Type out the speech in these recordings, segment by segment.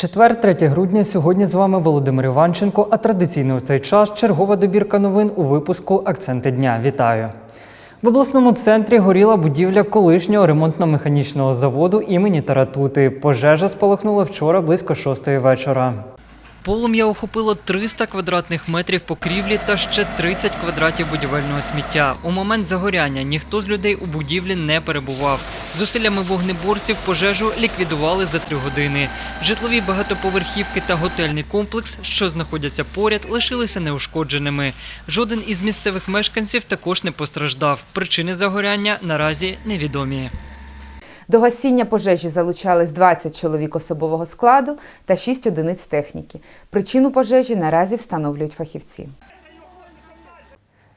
Четвер, 3 грудня. Сьогодні з вами Володимир Іванченко. А традиційно у цей час чергова добірка новин у випуску Акценти дня. Вітаю. В обласному центрі горіла будівля колишнього ремонтно-механічного заводу імені Таратути. Пожежа спалахнула вчора близько шостої вечора. Полум'я охопило 300 квадратних метрів покрівлі та ще 30 квадратів будівельного сміття. У момент загоряння ніхто з людей у будівлі не перебував. Зусиллями вогнеборців пожежу ліквідували за три години. Житлові багатоповерхівки та готельний комплекс, що знаходяться поряд, лишилися неушкодженими. Жоден із місцевих мешканців також не постраждав. Причини загоряння наразі невідомі. До гасіння пожежі залучались 20 чоловік особового складу та 6 одиниць техніки. Причину пожежі наразі встановлюють фахівці.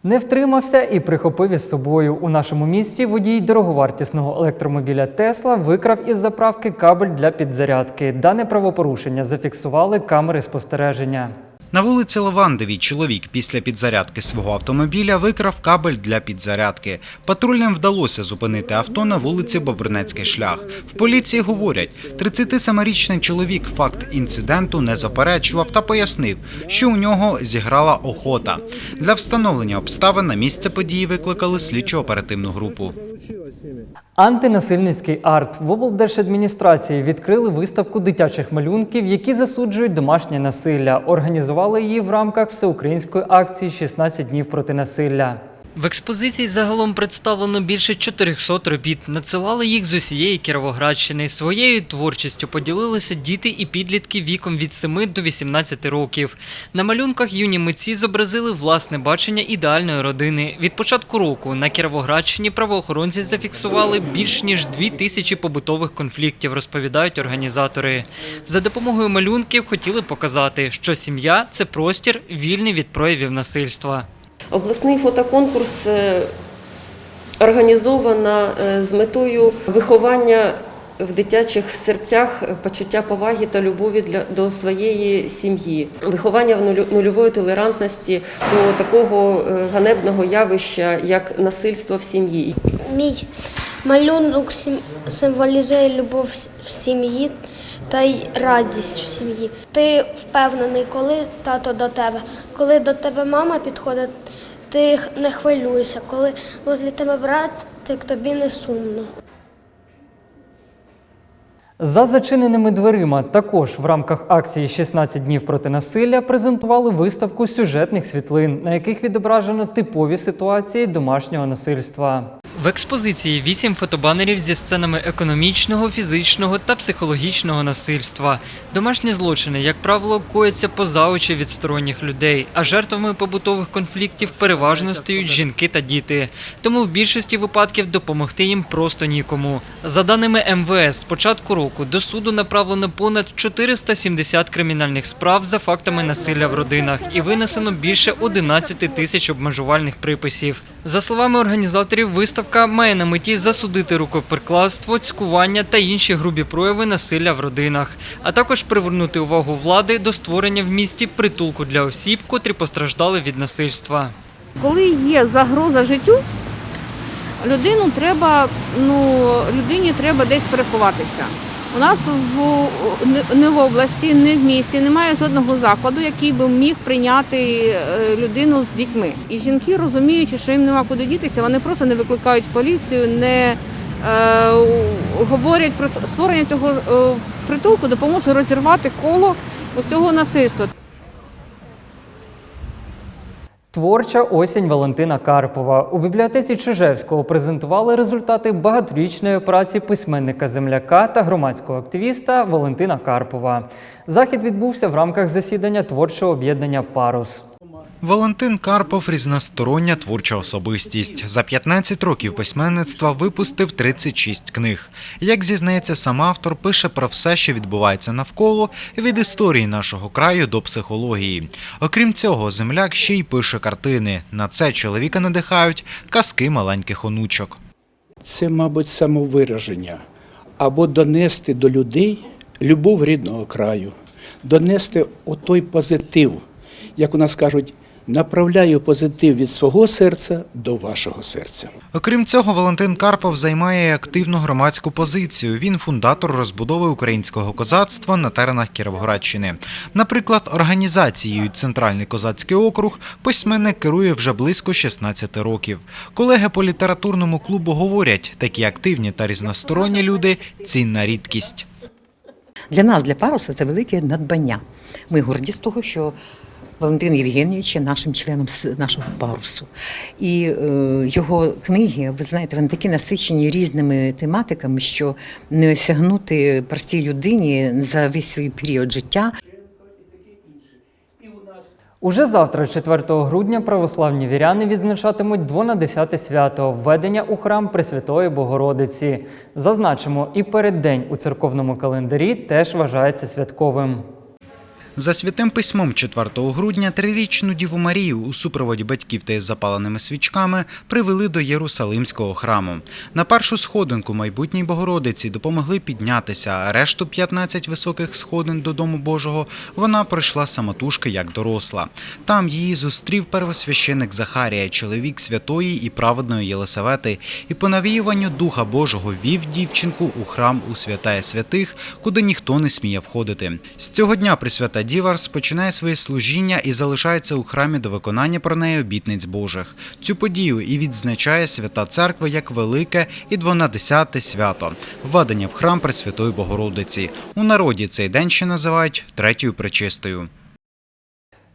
Не втримався і прихопив із собою. У нашому місті водій дороговартісного електромобіля Тесла викрав із заправки кабель для підзарядки. Дане правопорушення зафіксували камери спостереження. На вулиці Лавандовій чоловік після підзарядки свого автомобіля викрав кабель для підзарядки. Патрульним вдалося зупинити авто на вулиці Бобринецький шлях. В поліції говорять, 37-річний чоловік факт інциденту не заперечував та пояснив, що у нього зіграла охота. Для встановлення обставин на місце події викликали слідчо-оперативну групу. Антинасильницький арт в облдержадміністрації відкрили виставку дитячих малюнків, які засуджують домашнє насилля. Організували її в рамках всеукраїнської акції «16 днів проти насилля. В експозиції загалом представлено більше 400 робіт. Надсилали їх з усієї Кіровоградщини. Своєю творчістю поділилися діти і підлітки віком від 7 до 18 років. На малюнках юні митці зобразили власне бачення ідеальної родини. Від початку року на Кіровоградщині правоохоронці зафіксували більш ніж дві тисячі побутових конфліктів, розповідають організатори. За допомогою малюнків хотіли показати, що сім'я це простір вільний від проявів насильства. Обласний фотоконкурс е, організовано е, з метою виховання в дитячих серцях почуття поваги та любові для до своєї сім'ї, виховання в нульової толерантності до такого е, ганебного явища, як насильство в сім'ї. Мій малюнок сим- символізує любов в сім'ї та й радість в сім'ї. Ти впевнений, коли тато до тебе. Коли до тебе мама підходить, ти не хвилюйся. Коли возле тебе братик, тобі не сумно. За зачиненими дверима також в рамках акції «16 днів проти насилля презентували виставку сюжетних світлин, на яких відображено типові ситуації домашнього насильства. В експозиції вісім фотобанерів зі сценами економічного, фізичного та психологічного насильства. Домашні злочини, як правило, кояться поза очі від сторонніх людей, а жертвами побутових конфліктів переважно стають жінки та діти. Тому в більшості випадків допомогти їм просто нікому. За даними МВС, з початку року до суду направлено понад 470 кримінальних справ за фактами насилля в родинах і винесено більше 11 тисяч обмежувальних приписів. За словами організаторів, виставка має на меті засудити рукоприкладство, цькування та інші грубі прояви насилля в родинах, а також привернути увагу влади до створення в місті притулку для осіб, котрі постраждали від насильства. Коли є загроза життю, людину треба, ну, людині треба десь переховатися. У нас в, не- в області, не в місті немає жодного закладу, який би міг прийняти е, людину з дітьми. І жінки, розуміючи, що їм нема куди дітися, вони просто не викликають поліцію, не е, говорять про створення цього е, притулку допоможе розірвати коло ось цього насильства. Творча осінь Валентина Карпова у бібліотеці Чижевського презентували результати багаторічної праці письменника земляка та громадського активіста Валентина Карпова. Захід відбувся в рамках засідання творчого об'єднання Парус. Валентин Карпов різностороння творча особистість. За 15 років письменництва випустив 36 книг. Як зізнається сам автор, пише про все, що відбувається навколо, від історії нашого краю до психології. Окрім цього, земляк ще й пише картини. На це чоловіка надихають казки маленьких онучок. це, мабуть, самовираження або донести до людей любов рідного краю, донести отой позитив, як у нас кажуть, направляю позитив від свого серця до вашого серця. Окрім цього, Валентин Карпов займає активну громадську позицію. Він фундатор розбудови українського козацтва на теренах Кіровоградщини. Наприклад, організацією Центральний козацький округ письменник керує вже близько 16 років. Колеги по літературному клубу говорять, такі активні та різносторонні люди цінна рідкість. Для нас, для паруса, це велике надбання. Ми горді з того, що Валентин Євгенійович є нашим членом нашого парусу. І е, його книги, ви знаєте, вони такі насичені різними тематиками, що не осягнути простій людині за весь свій період життя. Уже завтра, 4 грудня, православні віряни відзначатимуть 12 свято введення у храм Пресвятої Богородиці. Зазначимо, і переддень у церковному календарі теж вважається святковим. За святим письмом 4 грудня трирічну Діву Марію у супроводі батьків та із запаленими свічками привели до Єрусалимського храму. На першу сходинку майбутній Богородиці допомогли піднятися, а решту 15 високих сходин до Дому Божого вона пройшла самотужки як доросла. Там її зустрів первосвященик Захарія, чоловік святої і праведної Єлисавети, і по навіюванню Духа Божого вів дівчинку у храм у святая святих, куди ніхто не сміє входити. З цього дня Пресвята Діва розпочинає своє служіння і залишається у храмі до виконання про неї обітниць Божих. Цю подію і відзначає Свята Церква як велике і дванадесяте свято введення в храм Пресвятої Богородиці. У народі цей день ще називають третьою пречистою.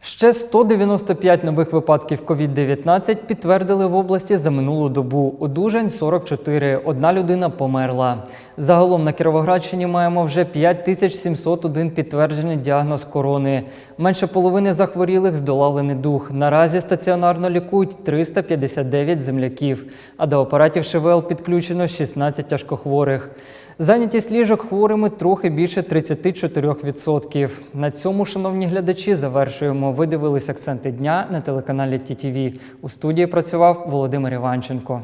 Ще 195 нових випадків COVID-19 підтвердили в області за минулу добу. Одужань 44. Одна людина померла. Загалом на Кіровоградщині маємо вже 5701 підтверджений діагноз корони. Менше половини захворілих здолали недух. Наразі стаціонарно лікують 359 земляків, а до апаратів ШВЛ підключено 16 тяжкохворих. Зайнятість ліжок хворими трохи більше 34%. На цьому, шановні глядачі, завершуємо. Ви дивились акценти дня на телеканалі ТІТІВІ. У студії працював Володимир Іванченко.